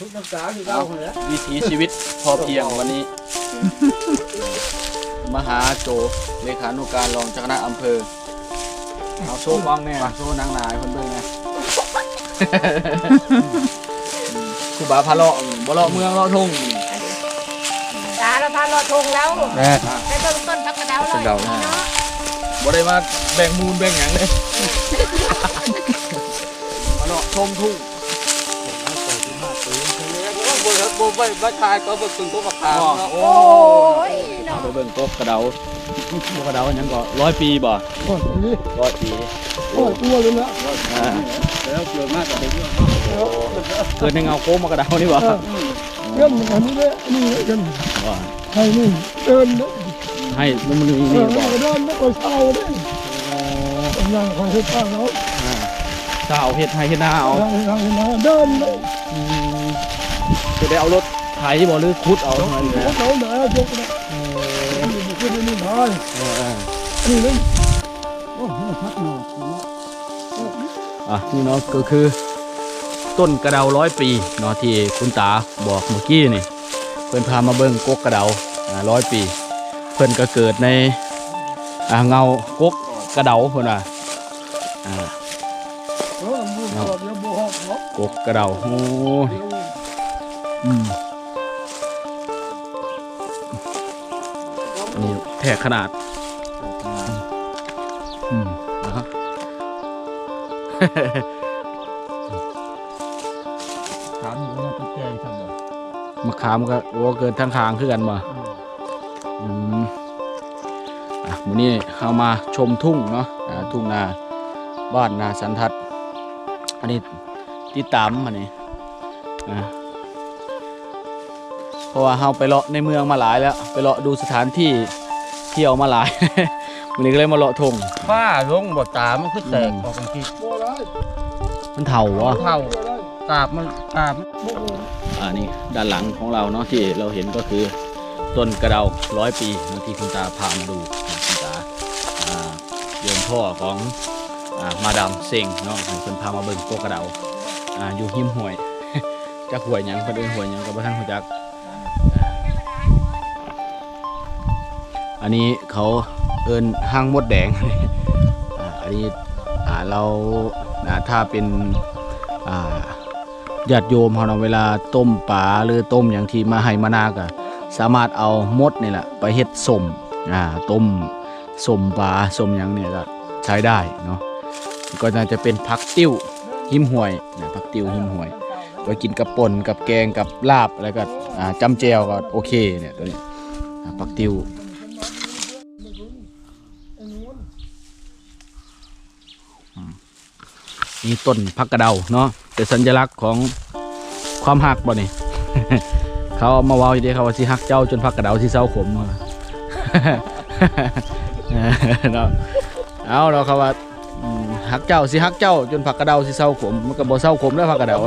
ทุกนักศึกษาคือเราเลยวิถีชีวิตพอเพียงวันนี้ มหาโจเลขานุการรองเจ้าคณะอำเภอเอาโชว์บ้างแน่โชว์นางนายคนเบิ่งนะครูบาพาเลาะบ่เลาะเมืองเลาะทุ่งตาเราพาลอดทงแล้วแม่ไปเบิ่งต้นพักกระเดาเลยเดาบ่ได้มาแบ่งมูลแบ่งหยังเลยมาเลาะชมทุ่ง บยโบยใบชายก็เบิกตึงตัวประคามเนาะโอ้โอ้ยเอาไปเบิ่งกบกระเดาพวกกระเดาอันหยังก็ร้อยปีบ่โอ้ยนี่ร้อยปีโอ้ยตัวเลยนะอ่าแล้วเกิดมากกว่าเด็กเกิดในเงาโค้งมากระเดานี่บ่เงินอันนี้เนี่ยนี่เงินว่าให้นี่เดินเนี่ยให้มันมันมีเอนี่อบ่เดินไม่ไปเช่าเลยกำลังของเฮ็ดป้าเนาะอ่าสาวเฮ็ดให้เฮ็ดหน้าเอาทางทางมาเดินเลยอืม จะได้เอารถไถบ่หรือขุดเอาเท่านั้นโอ้นะโหเดี๋ยวยกนะขึ้นนี่หน่อยเออเออนี่เลยโอ้ยพักหน่อยอะนี่เนาะก็คือ ต้นกระเดาร้อยปีเนาะที่คุณตาบอกเมื่อกี้นี่เพิ่อนพามาเบิ่งกกกระเดาร้อยปี เพิ่อนก็เกิดในเงากกกระเดาเพิ่นว่าอ่าเออมือขอดเดี๋ยวบ่ฮอกเนาะกกกระเดาโอ้ย อืมนี่แท้ขนาดอืมนะฮะถามอยู่ว่าเป็นแกงทำไงมะขามก็โอ้เกินทั้งทางคือกันมาอืมอะวันนี้เอามาชมทุ่งเนาะอ่าทุ่งนาบ้านนาสันทัด อันนี้ติดตามอันนี้อะ เพราะว่าเราไปเลาะในเมืองมาหลายแล้ว ไปเลาะดูสถานที่เที่ยวมาหลาย วันนี้ก็เลยมาเลาะทงฝ้าลงบ่ตามันคือแตกออกกันทีบ่ได้มันเถาวะเท่าบ่ได้ตาบมันตาบมันบ่ได้อ่านี่ด้านหลังของเราเนาะที่เราเห็นก็คือต้นกระเดาร้อยปีเนาะที่คุณตาพามาดูคุณตาอ่าโยมพ่อของอ่ามาดามเซ็งเนาะเพิ่นพามาเบิ่งโกกระเดาอ่าอยู่หิมห้วยจักห้วยหยังเพิ่นเอิ้นห้วยหยังก็บ่ทันรู้จัก อันนี้เขาเอิ้นห้างมดแดงอันนี้เราถ้าเป็นญาติโยมเขาเนาเวลาต้มปลาหรือต้มอย่างที่มาให้มานาก็สามารถเอามดนี่แหละไปเฮ็ดสมต้มสมปลาสมหยังเนี่ยก็ใช้ได้เนาะก็น่าจะเป็นผักติ้วหิมห่วยนะผักติ้วหิมห่วยไว้กินกับป่นกับแกงกับลาบแล้วก็จำแจวก็โอเคเนี่ยตัวนี้ผักติ้ว นี่ต้นผักกระเดาเนาะเป็นสัญลักษณ์ของความหักบ่นี่ เขาเอามาเว้าอยู่ดีเขาว่าสิหักเจ้าจนผักกระเดาสิเศร้าขมเนาะเอาเราเขาว่าหักเจ้าสิหักเจ้าจนผักกระเดาสิเศร้าขมมันก็บ่เศร้าขมแล้วผักกระเดา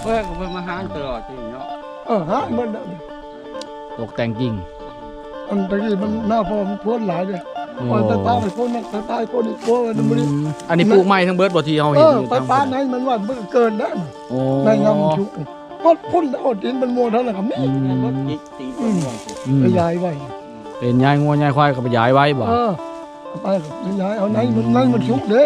เพื่อนก็ไปมาหาตลอดจริงเนาะเออฮะมันน่ะตกแต่งกิ่งอันตะกี้มันหน้าพอมันพ้นหลายเลย โอ้มันไปป้าไปพ้นนั่นไปป้าไปพ้นอีกพ้นมันไม่ได้อืมอันนี้ปลูกไม้ทั้งเบิดบ่ที่เฮาเอเห็นออยู่ไปทั้งป้าหมดไหนมันว่ามันเกินได้โอ้ในงำชุกก็พ้นแล้วดินมันมัวเท่าไหร่ครับนี่อืมรถจิกตีตัวม่วงสิอืมไปย้ายไว้เป็นยายงัวยายควายก็ไปย้ายไว้บ่เออไปไปย้ายเอาไหนมันไหนมันชุกเด้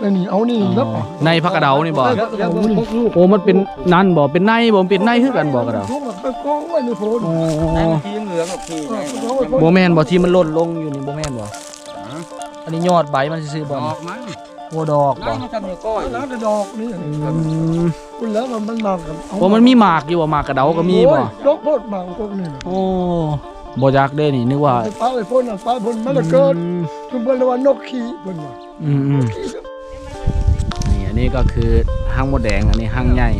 แล้วนี่เอานี่แล้วในผักกระเดานี่บ่แล้วแล้วมันลูกโอ้มันเป็นนั่นบ่เป็นในบ่มันเป็นในคือกันบ่กระเดาชุกแบบไปกองไว้ในโพนโอ้ในมันทีเหลืองกับทีไหนบ่แม่นบ่ที่มันหล่นลงอยู่นี่บ่แม่นบ่อันนี้ยอดใบมันซื่อๆดบ่อกมันโอ้ดอกนั่บ่นมันทำเนี่ยก้อยแล้วจะดอกนี่อืมคุณแล้วมันมันมากับบ่มันมีหมากอยู่บ่หมากกระเดาก็มีบ่ดอกโพดบางพวกนี่โอ้บ่อยากได้นี่นึกว่าไปป้าไปพ้นอะป้าพ้นมันจะเกิดอืมคุณเพิ่นว่านกขี้เพิ่นว่าอืมอืม นี่อันนี้ก็คือห้างมดแดง อันนี้ห้างใหญ่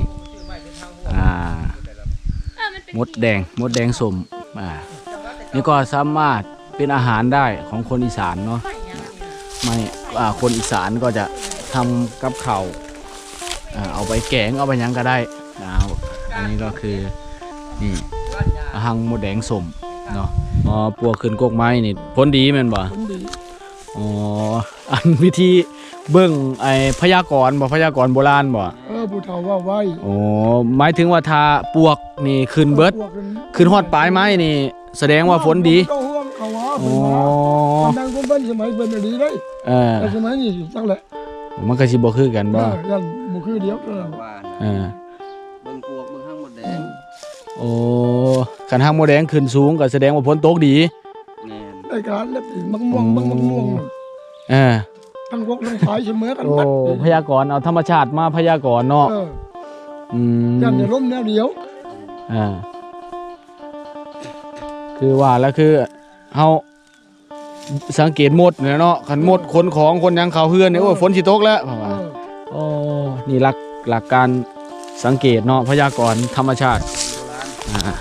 อ่ามดแดงมดแดงสมอ่านี่ก็สามารถเป็นอาหารได้ของคนอีสานเนาะไม่อ่าคนอีสานก็จะทำกับข้าวอ่าเอาไปแกงเอาไปหยังก็ได้อ่าอันนี้ก็คือนี่ห้างมดแดงสมเนาะอ๋อปัวขึ้นกกไม้นี่ผลดีแม่นบ่ผลดีอ๋ออันวิธี เบิ่งไอ้พยากรณ์บ่พยากรณ์โบราณบ่เออผู้เฒ่าว่าไว้โอ้หมายถึงว่าถ้าปวกนี่ขึ้นเบิดพวกนั้นขึ้นฮอดปลายไม้นี่ แสดงว่าฝนดีก็ห่วงเขาว่าโอ้เพิ่นว่าคนดังคนเป็นสมัยเป็นดีได้เออแต่สมัยนี้จังแหละมันก็สิบ่คือกันบ่เออยันบ่คือเดียวเออว่าเออเบิ่งพวกเบิ่งห้างหมดแดงโอ้คันหางโมแดงขึ้นสูงก็แสดงว่าฝนตกดี แน่นรายการเล็บสีมังม่วงมังมังม่วงเออ ทั้งวกทั้งสายเสมอกันโอ้บัดพยากรณ์เอาธรรมชาติมาพยากรณ์เนาะเอออืมยันจะล้มแนวเดียวอ่าคือว่าแล้วคือเฮาสังเกตหมดเนี่ยเนาะคันหมดคนของคนหยังเขาเฮือนเนี่ยโอ้ยฝนสิตกแล้วว่าเออโอ้ นี่หลักหลักการสังเกตเนาะพยากรณ์ธรรมชาติอ่า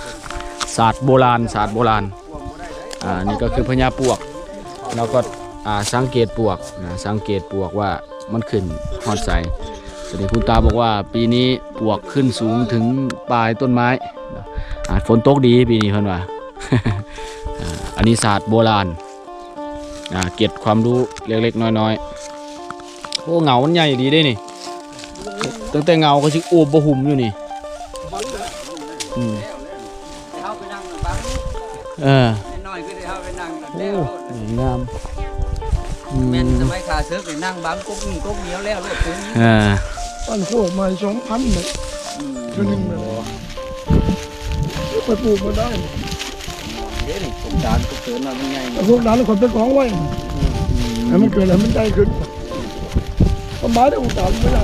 ศาสตร์โบราณศาสตร์โบราณ อ่า นี่ก็คือพญาปวก แล้วก็ อ่าสังเกตปวกนะสังเกตปวกว่ามันขึ้นฮอดใสสวัสดีคุณตาบอกว่าปีนี้ปวกขึ้นสูงถึงปลายต้นไม้นะอาจฝนตกดีปีนี้เพิ่นว่าอ่าอันนี้ศาสตร์โบราณอ่าเก็บความรู้เล็กๆน้อยๆโอ้เหงามันใหญ่ดีได้นี่ตั้งแต่เหงาก็ชิโอบบ่หุ่มอยู่นี่อืมเข้าไปนั่งบังเออน้อยๆก็ได้เข้าไปนั่งโอ้แล้วงามอืม แม่นสมัยขาเสือไปนั่งบังกุ๊กนี่กุ๊กเหนียวแล้วรถปุ้งเออตั้นโคกใหม่สองพันเลยตัวหนึงเลยไปปลูกมาได้เดี๋ยวนี่สงสารกุ๊กเสือมามันใหญ่แต่พวกนั้นคนเป็นของไว้ให้มันเกิดอะไรมันได้ขึ้นต้นไม้ได้อุตส่าห์ไม่ได้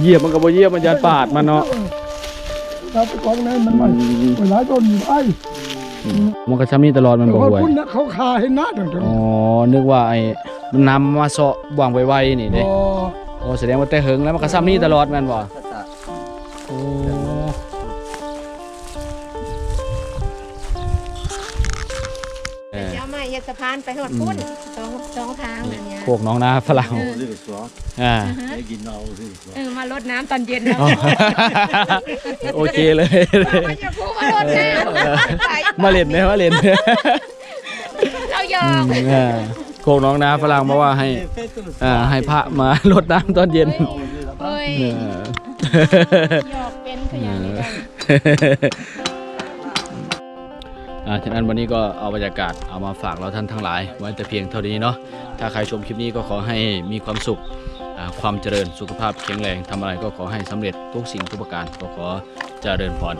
เหยียบมันก็บ่เหยียบมันยันปาดมันเนาะถ้าเป็นของนั้นมันไม่เวลาต้นอยู่ไอ้ มันก็ช้ำนี่ตลอดมันแต่บ่ว่าห่วยพุ่นนะเขาคาให้หน้าจังจังอ๋อ นึกว่าไอ้มันนำมาเสาะวางไว้ๆนี่เด้อ๋อโอ้แสดงว่าแต่เหิงแล้วมันก็ซ้ำนี่ตลอดแม่นบ่ภาษาโอ้เออเดี๋ยวมาเฮ็ดสะพานไปหอดพุ่นสองสองทางนั่นเนี่ยโคกน้องนาฝรั่งอ่าเออ มารดน้ำตอนเย็นอ๋อเนาะโอเคเลย มันจะพูดมารดน้ำไป มาเล่นเนี่ยมาเล่นเนี่ยเราหยอกอ่าโคกน้องนาฝรั่งบอกว่าให้อ่าให้พระมารดน้ำตอนเย็นเฮ้ยเออ หยอกเป็นขยันเหมือนกันอ่าฉะนั้นวันนี้ก็เอาบรรยากาศเอามาฝากเราท่านทั้งหลาย ไว้แต่เพียงเท่านี้เนาะ ถ้าใครชมคลิปนี้ก็ขอให้มีความสุขอ่าความเจริญสุขภาพแข็งแรงทำอะไรก็ขอให้สำเร็จทุกสิ่งทุกประการก็ขอเจริญพร